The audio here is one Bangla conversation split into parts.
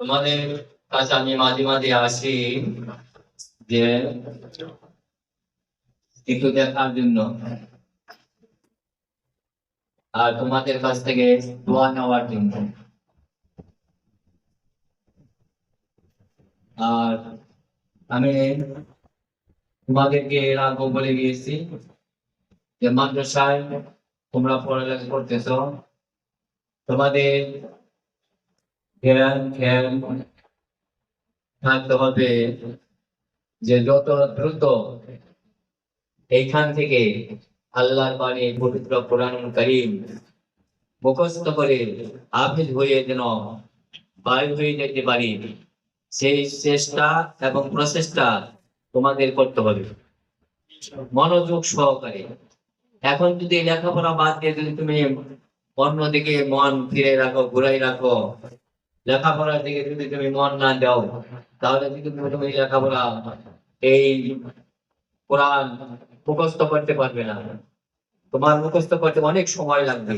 তোমাদের কাছে আমি মাঝে মাঝে আসি যে একটু দেখার জন্য। আর তোমাদের কাছ থেকে দোয়া নেওয়ার জন্য। আর আমি তোমাদেরকে এর আগেও বলে গিয়েছি যে, মাদ্রাসায় তোমরা পড়ালেখা করতেছ। তোমাদের থাকতে হবে যে যত দ্রুত এইখান থেকে আল্লাহর বাণী, পবিত্র করিম মুখস্থ করে হয়ে যেন হয়ে যেতে পারি, সেই চেষ্টা এবং প্রচেষ্টা তোমাদের করতে হবে। মনোযোগ সহকারে। এখন যদি লেখাপড়া বাদ দিয়ে যদি তুমি অন্যদিকে মন ফিরে রাখো, ঘুরাই রাখো লেখাপড়ার দিকে যদি তুমি মন না দাও, তাহলে কিন্তু তুমি লেখাপড়া এই কোরআন মুখস্থ করতে পারবে না। তোমার মুখস্থ করতে অনেক সময় লাগবে,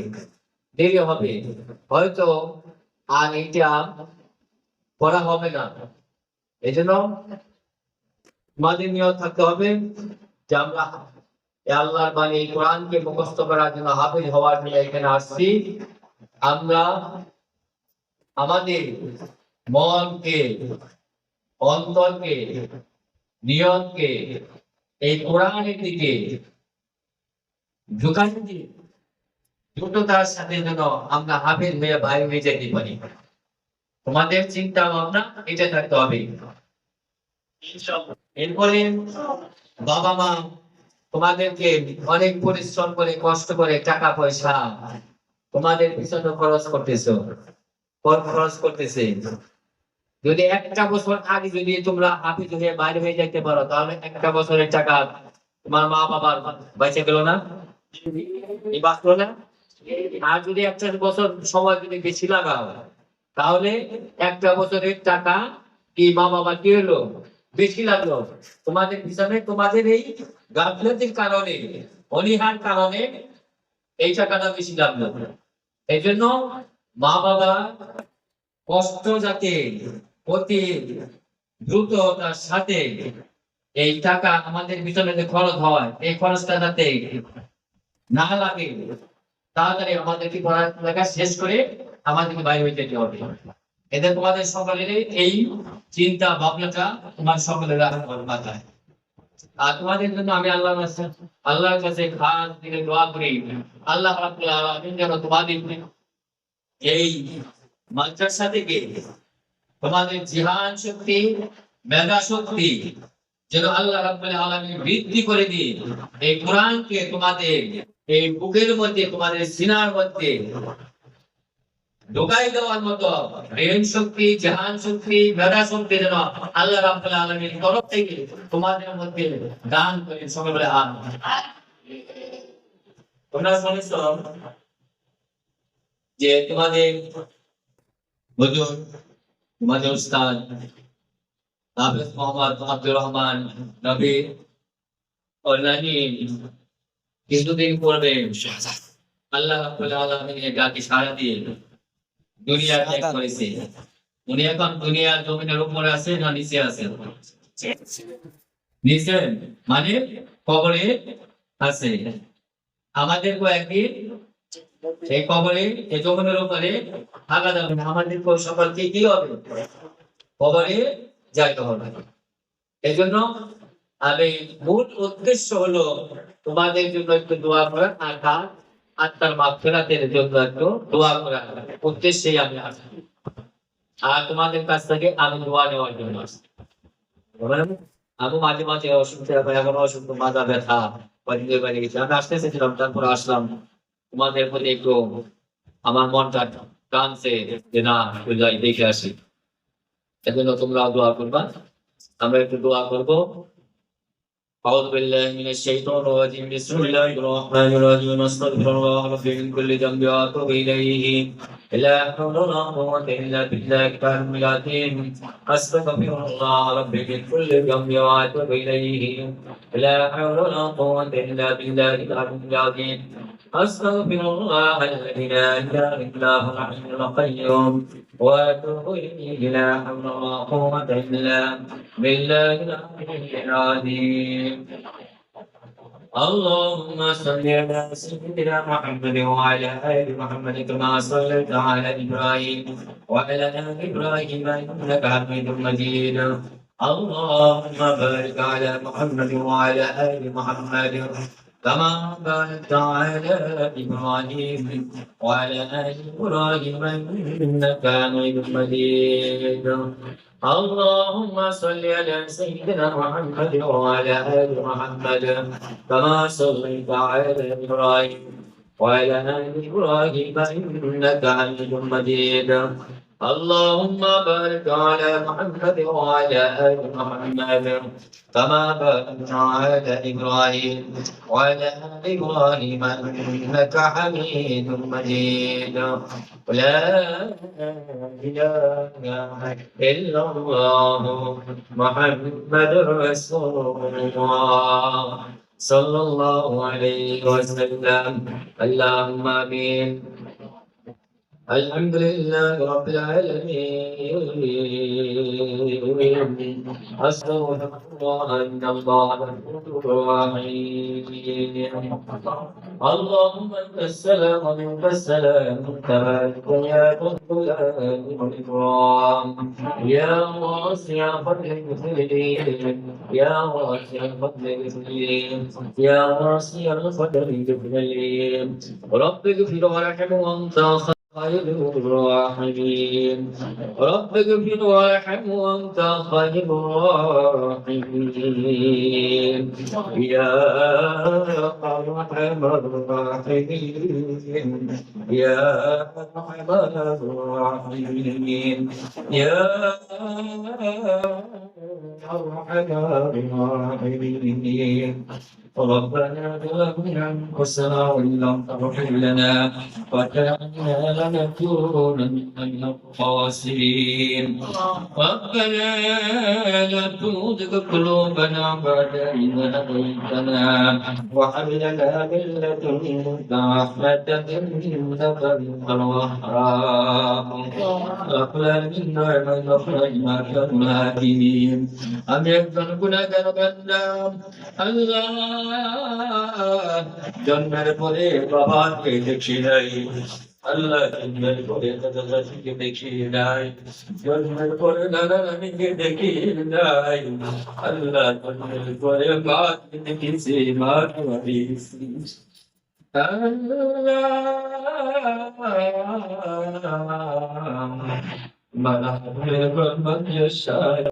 দেরি হবে। হয়তো আর এইটা পড়া হবে না। এই জন্য তোমাদের নিয়ত থাকতে হবে যে আমরা আল্লাহর বাণী কোরআনকে মুখস্থ করার জন্য হাফিজ হওয়ার জন্য এখানে আসছি। আমরা আমাদের মনকে, অন্তরকে, নিয়তকে, এই কোরআনের দিকে দিয়ে দ্রুততার সাথে যেন আমরা হয়ে হয়ে যেতে পারি। তোমাদের চিন্তা ভাবনা, এটা থাকতে হবে। এরপরে বাবা মা তোমাদেরকে অনেক পরিশ্রম করে, কষ্ট করে টাকা পয়সা তোমাদের পিছনে খরচ করতেছো। খরচ করতেছে। যদি একটা বছর আগে যদি তোমরা হাফিজ হয়ে বাইরে হয়ে যাইতে পারো, তাহলে একটা বছরের টাকা তোমার মা বাবার বেঁচে গেল না? বাঁচলো না? আর যদি একটা বছর সময় যদি বেশি লাগাও, তাহলে একটা বছরের টাকা কি মা বাবা কি হলো? বেশি লাগল। তোমাদের পিছনে তোমাদের এই গাফলতির কারণে, অনীহার কারণে এই টাকাটা বেশি লাগল। এই জন্য মা বাবা কষ্ট যাতে অতি দ্রুততার সাথে এই টাকা আমাদের পিছনে যে খরচ হয়, এই খরচটা যাতে না লাগে, তাড়াতাড়ি আমাদেরকে পড়ালেখা শেষ করে আমাদেরকে বাইরে হয়ে যেতে হবে। এতে তোমাদের সকলের এই চিন্তা, ভাবনাটা তোমার সকলের মাথায়। আর তোমাদের জন্য আমি আল্লাহ আল্লাহর কাছে খাস দিকে দোয়া করি। আল্লাহ যেন তোমাদের এই মাদ্রাসা থেকে তোমাদের জিহান শক্তি, মেধা শক্তি যেন আল্লাহ রাব্বুল আলামিন বৃদ্ধি করে দিয়ে এই কোরআনকে তোমাদের, এই বুকের মধ্যে, তোমাদের সিনার মধ্যে ঢোকাই দেওয়ার মতো ব্রেন শক্তি জাহান শক্তি, মেধা শক্তি যেন আল্লাহ রাব্বুল আলামিন তরফ থেকে তোমাদের মধ্যে দান করে সবাই বলে আমিন। তোমরা শুনেছ যে তোমাদের হুজুর তোমাদের উস্তাদ মোহাম্মদ আব্দুর রহমান নবী কিছুদিন পূর্বে আল্লাহ আলামিনের ডাকে সাড়া দিয়ে দুনিয়া ত্যাগ করেছে। উনি এখন দুনিয়ার জমিনের উপরে আছে না নিচে আছে? নিচে মানে কবরে আছে। আমাদের কয়েকদিন এই কবরে এই জমিনের উপরে থাকা যাবে না আমাদের সকলকে কি হবে? কবরে যাইতে হবে। এই জন্য আমি মূল উদ্দেশ্য হলো তোমাদের জন্য একটু দোয়া করা, আর তার আত্মার মাফেরাতের জন্য একটু দোয়া করা উদ্দেশ্যেই আমি আসি আর তোমাদের কাছ থেকে আমি দোয়া নেওয়ার জন্য আসি আমি মাঝে মাঝে অসুখ এখন অসুখ মাজা ব্যথা বাড়ি গেছি আমি আসতে এসেছিলাম, তারপর আসলাম। তোমাদের প্রতি একটু আমার মনটা টানছে যে না একটু যাই দেখে আসি এজন্য তোমরা দোয়া করবা আমরা একটু দোয়া করবো أعوذ بالله من الشيطان الرجيم بسم الله الرحمن الرحيم أستغفر الله ربي من كل ذنب وأتوب إليه لا حول ولا قوة إلا بالله العلي العظيم أستغفر الله ربي من كل ذنب وأتوب إليه. لا حول ولا قوة إلا بالله العلي العظيم أستغفر الله الذي لا إله إلا هو الحي القيوم. وأتوب إليه لا حول ولا قوة إلا بالله العلي العظيم. اللهم صل على سيدنا محمد وعلى آل محمد كما صليت على إبراهيم وعلى آل إبراهيم إنك حميد مجيد. اللهم بارك على محمد وعلى آل محمد كما باركت على إبراهيم وعلى آل إبراهيم إنك حميد مجيد. اللهم صل على سيدنا محمد وعلى آل محمد كما صليت على إبراهيم وعلى آل إبراهيم إنك حميد مجيد. اللهم بارك على محمد وعلى آل محمد كما باركت على إبراهيم وعلى آل إبراهيم إنك حميد مجيد. لا إله إلا الله محمد رسول الله. صلى الله عليه وسلم. اللهم آمين. الحمد لله رب العالمين. أستغفر الله إن الله غفور رحيم. اللهم أنت السلام ومنك السلام. تبارك يا ذو الجلال والإكرام يا واسع فضل المسلمين يا واسع فضل المسلمين يا واسع الفضل المسلمين رب اغفر وارحم وانت خير الراحمين. رب اغفر وارحم وأنت خير الراحمين. يا أرحم الراحمين. يا أرحم الراحمين. يا أرحم الراحمين. ربنا ظلمنا أنفسنا وإن لم تغفر لنا وترحمنا لتكون من الخاسرين ربنا لا تزغ قلوبنا بعد إذ هديتنا وهب لنا من لدنك رحمة إنك أنت الوهاب. أقلل منا من أخرجناك الهاكمين أم يكفرونك نقدام الله. جنة فريق بابا كي Allah Allah, kore dadasike dekilay Yol himmet kore nananinge dekilay Allah himmet kore maat kisi maat vari Allah من أحب من يشاء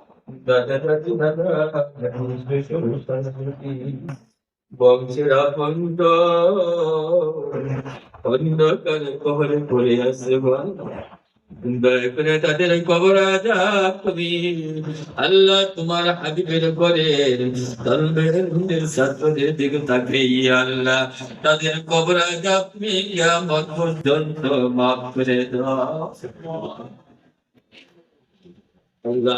বংশের আপন্দ অন্ধকার আছে দয়া করে তাদের কবর আজাব তুমি আল্লাহ তোমার হাবিবের করে ধর্মের ছাত্রদের দিকে তাকে আল্লাহ তাদের কবর তুমি কিয়ামত পর্যন্ত মাফ করে দাও আল্লাহ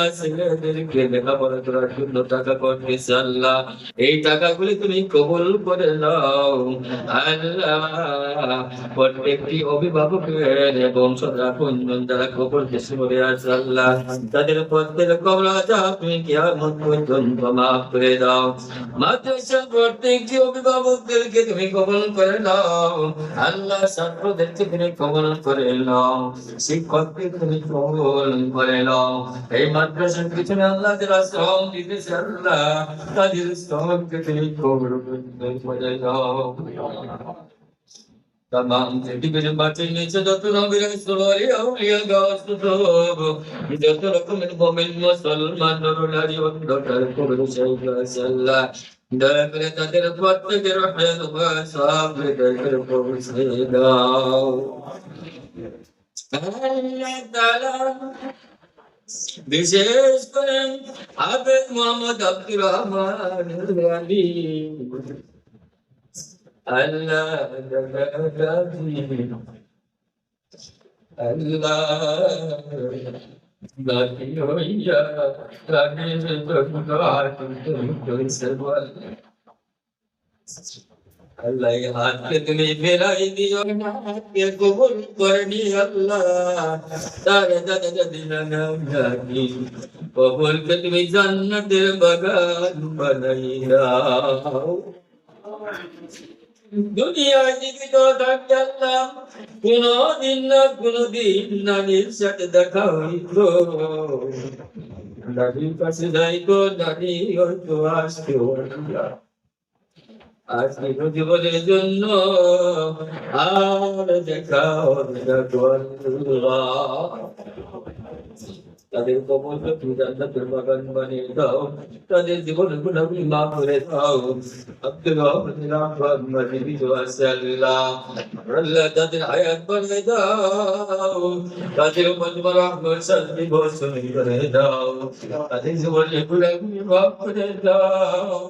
টাকাগুলি তুমি কবুল করে নাও। আল্লাহ প্রত্যেকটি অভিভাবকের সদাপঞ্জন যারা কবর দেশে করে আল্লাহ তাদের প্রত্যেক কবর তুমি কিয়ামত করে কবল নাও। আল্লাহ ছাত্রদেরকে কবল কবল Tamam tebrik ederim bahçenin içi dotuna bir esrori evliya gâsıdûbu Hidâta rakımın bomin ve salman nurlar yolunda kalkubun şeyhâ sellâ Dâbire tadırıp vattıgir hayatı ve sâbri tadırıp kovsîdâ Allah Teala বিশেষ করে হাফেজ মোহাম্মদ আব্দুর রহমান আলী আল্লাহ আল্লাহ লাকি হইয়া রাগের দরবার আল্লাহ, এই হাতকে তুমি ফেরাই দিও। না হাতকে কবুল করে নি আল্লাহ। তারে দাদা দিলা না জানি কবুলকে তুমি জান্নাতের বাগান বানাই দাও। দুনিয়ায় জীবিত থাকতে আল্লাহ, কোনদিন না কোনদিন নানির সাথে দেখা হইত নানির কাছে যাইতো নানি হয়তো আসতো আল্লাহ। আজকে জীবনের জন্য আর। তাদের কবর বানিয়ে দাও। তাদের জীবনের গুণাগুলি মাফ করে দাও। আব্দুল মানিয়ে দিও আছে আল্লাহ তাদের হায়াত বানিয়ে দাও। তাদের জীবনের গুণাগুলি মাফ করে দাও।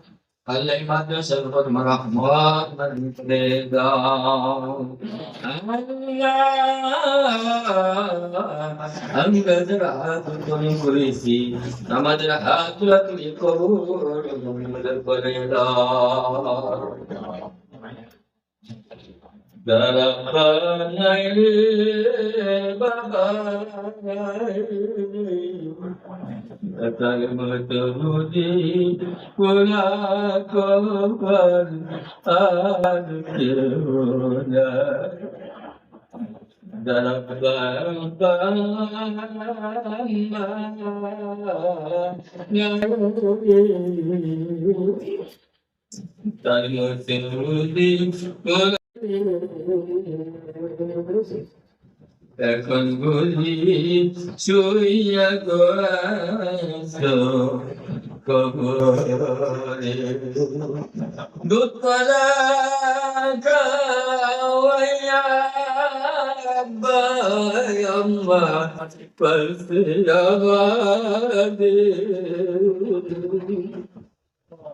তুমি তুমি তুমি উপর রহমত করে দাও আমরা যারা হাত উত্তোলন করেছি আমাদের হাত তুমি কবুল করে দাও তার মতো নদী কোলা কবার আর কেউ। যারা তার মতো নদী কোলা এখন বুঝি শুইয়া গোয়াছো কবরে। দুধ কলা খাওয়াইয়া আব্বাই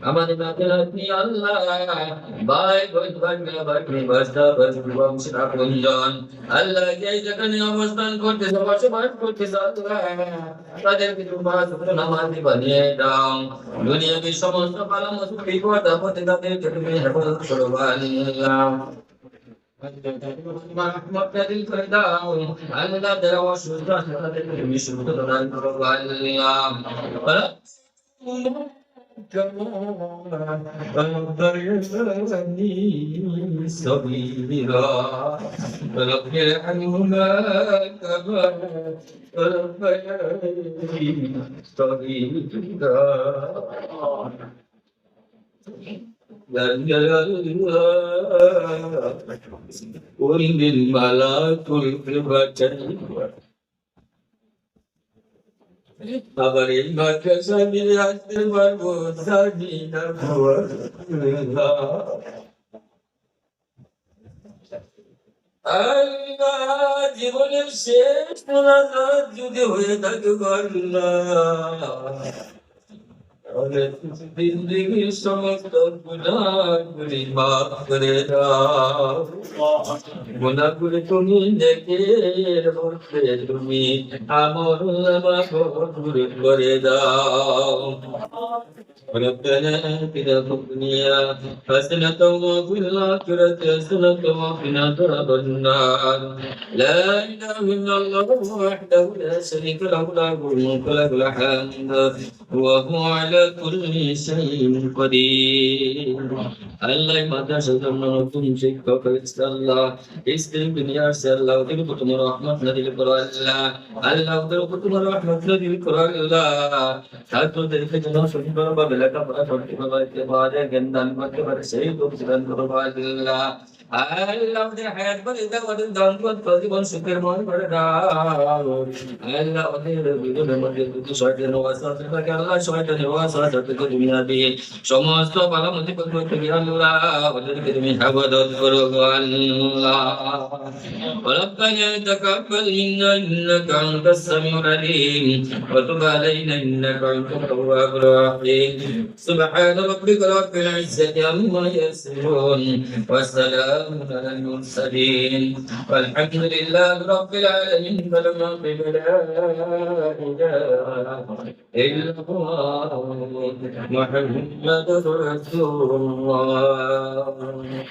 আমাদের নাতের আপনি আল্লাহ ভাই বোন ভাগ্নে ভাগ্নে বাস্তা বাস্তি বংশ আপনজন আল্লাহ যে যেখানে অবস্থান করতেছে বসবাস করতেছে আল্লাহ তাদেরকে তোমার শুকনো নামাজি বানিয়ে দাও দুনিয়াবি সমস্ত ভালো মতো বিপদ আপদে তাদেরকে তুমি হেফাজত করো আল্লাহ মক্তাদিল করে দাও আল্লাহ যারা অসুস্থ আছে তাদেরকে তুমি সুস্থ প্রদান করো আল্লাহ صغيرا رب ارحمهما كما ربياني صغيرا قل للملاك الكبتين আবার এই আসতে পারব না আল্লাহ জীবনের শেষ যদি হয়ে থাকে আল্লাহ জিন্দগি সমস্ত গুণাগুলি মাফ করে দাও গুণাগুলি তুমি দেখে রোধে তুমি আমার দূর করে দাও ربنا آتنا في الدنيا حسنة وفي الآخرة حسنة وقنا عذاب النار لا إله إلا الله وحده لا شريك له له الملك له الحمد وهو على كل شيء قدير الله مدرسة نرتم شيخ الله اسكن دنيا الله ودل كتم رحمة ندل الله الله ودل كتم رحمة ندل الله تاتو دل كتم شنب بابلك برا شنب بابلك بعد عند المكبر سيد وبسلان الله জ্ঞান দান করতে পারে সেই লোক দান করো আল্লাহ আল্লাহ ওদের হায়াত করে দাও ওদের দান করতে জীবন সুখের মন করে দাও আল্লাহ ওদের বিদুলের মধ্যে দুটো শয়তান ওয়াসওয়াস থাকে আল্লাহ শয়তানের ওয়াসওয়াস থেকে দুনিয়া দিয়ে সমস্ত ভালো মধ্যে করতে গিয়ে আল্লাহ ওদেরকে তুমি হেফাজত করো গো আল্লাহ ربنا تقبل منا انك انت السميع العليم وتب علينا انك انت التواب الرحيم سبحان ربك رب العزه عما يصفون وسلام على المرسلين. والحمد لله رب العالمين فالمغرب لا إله إلا الله. محمد رسول الله.